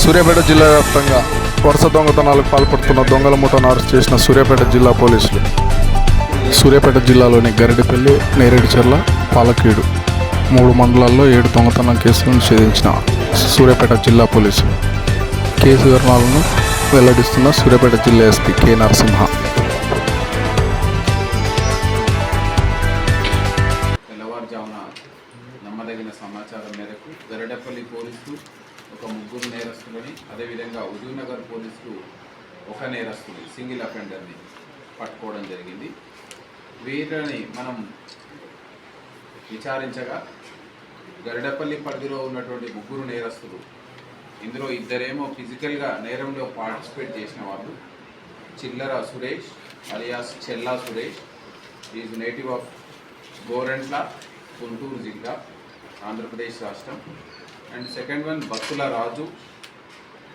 సూర్యాపేట జిల్లా వ్యాప్తంగా వరుస దొంగతనాలకు పాల్పడుతున్న దొంగల ముఠాను అరెస్ట్ చేసిన సూర్యాపేట జిల్లా పోలీసులు. సూర్యాపేట జిల్లాలోని గరిడిపల్లి నేరేడుచెర్ల పాలకీడు మూడు మండలాల్లో ఏడు దొంగతనం కేసులను నిషేధించిన సూర్యాపేట జిల్లా పోలీసులు. కేసు వివరణలను వెల్లడిస్తున్న సూర్యాపేట జిల్లా ఎస్పీ కె నరసింహ. తెల్లవారుజామున నమ్మదగిన సమాచారం మేరకు గరడపల్లి పోలీసులు ఒక ముగ్గురు నేరస్తులని అదేవిధంగా హుజూర్నగర్ పోలీసులు ఒక నేరస్తుని సింగిల్ అఫెండర్ని పట్టుకోవడం జరిగింది. వీరిని మనం విచారించగా గరిడపల్లి పరిధిలో ఉన్నటువంటి ముగ్గురు నేరస్తులు ఇందులో ఇద్దరేమో ఫిజికల్గా నేరంలో పార్టిసిపేట్ చేసిన వాళ్ళు Chillara Suresh alias Chella Suresh is native of Gorantla Guntur జిల్లా ఆంధ్రప్రదేశ్ రాష్ట్రం. And second one Battula Raju.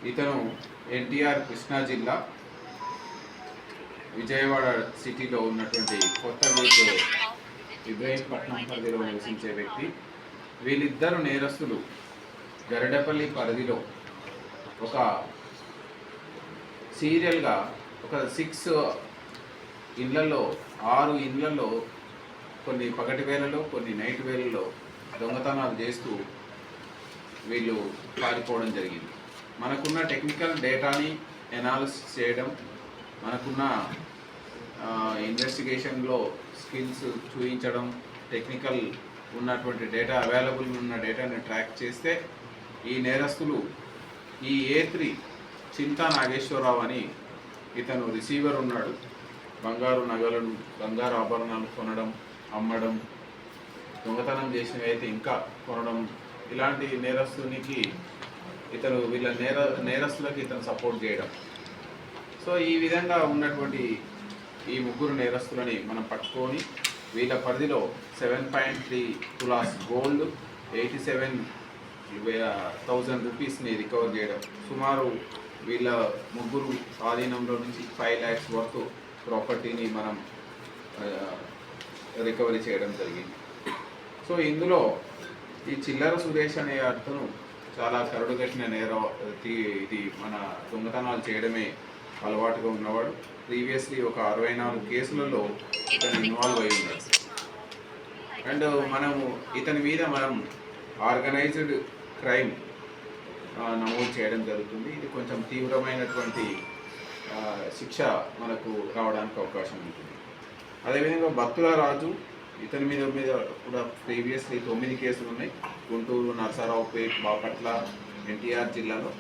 ఇతను ఎన్టీఆర్ కృష్ణా జిల్లా విజయవాడ సిటీలో ఉన్నటువంటి కొత్త వీధి ఇబ్రహీంపట్నం పరిధిలో నివసించే వ్యక్తి. వీళ్ళిద్దరు నేరస్తులు గరడపల్లి పరిధిలో ఒక సీరియల్గా ఒక సిక్స్ ఇళ్ళలో ఆరు ఇళ్ళలో కొన్ని పగటి వేళలో కొన్ని నైట్ వేళలో దొంగతనాలు చేస్తూ వీళ్ళు పారిపోవడం జరిగింది. మనకున్న టెక్నికల్ డేటాని ఎనాలిసిస్ చేయడం మనకున్న ఇన్వెస్టిగేషన్లో స్కిల్స్ చూపించడం టెక్నికల్ ఉన్నటువంటి డేటా అవైలబుల్ ఉన్న డేటాని ట్రాక్ చేస్తే ఈ నేరస్తులు ఈ ఏ త్రీ చింతా నాగేశ్వరరావు అని ఇతను రిసీవర్ ఉన్నాడు. బంగారు నగలను బంగారు ఆభరణాలు కొనడం అమ్మడం దొంగతనం చేసినవి అయితే ఇంకా కొనడం ఇలాంటి నేరస్తునికి ఇతను వీళ్ళ నేర నేరస్తులకు ఇతను సపోర్ట్ చేయడం. సో ఈ విధంగా ఉన్నటువంటి ఈ ముగ్గురు నేరస్తులని మనం పట్టుకొని వీళ్ళ పరిధిలో seven point three tolas gold eighty seven thousand రూపీస్ని రికవర్ చేయడం. సుమారు వీళ్ళ ముగ్గురు ఆధీనంలో నుంచి ఫైవ్ ల్యాక్స్ వర్త్ ప్రాపర్టీని మనం రికవరీ చేయడం జరిగింది. సో ఇందులో ఈ చిల్లర సురేష్ అనే అతను చాలా కరుడుగట్టిన నేరం ఇది- ఇది మన దొంగతనాలు చేయడమే అలవాటుగా ఉన్నవాడు. ప్రీవియస్లీ ఒక అరవై నాలుగు కేసులలో ఇతను ఇన్వాల్వ్ అయి ఉన్నాడు అండ్ మనము ఇతని మీద మనం ఆర్గనైజ్డ్ క్రైమ్ నమోదు చేయడం జరుగుతుంది. ఇది కొంచెం తీవ్రమైనటువంటి శిక్ష మనకు రావడానికి అవకాశం ఉంటుంది. అదేవిధంగా భక్తుల రాజు ఇతని మీద మీద కూడా ప్రీవియస్లీ తొమ్మిది కేసులు ఉన్నాయి గుంటూరు నరసరావుపేట్ బాపట్ల ఎన్టీఆర్ జిల్లాలో.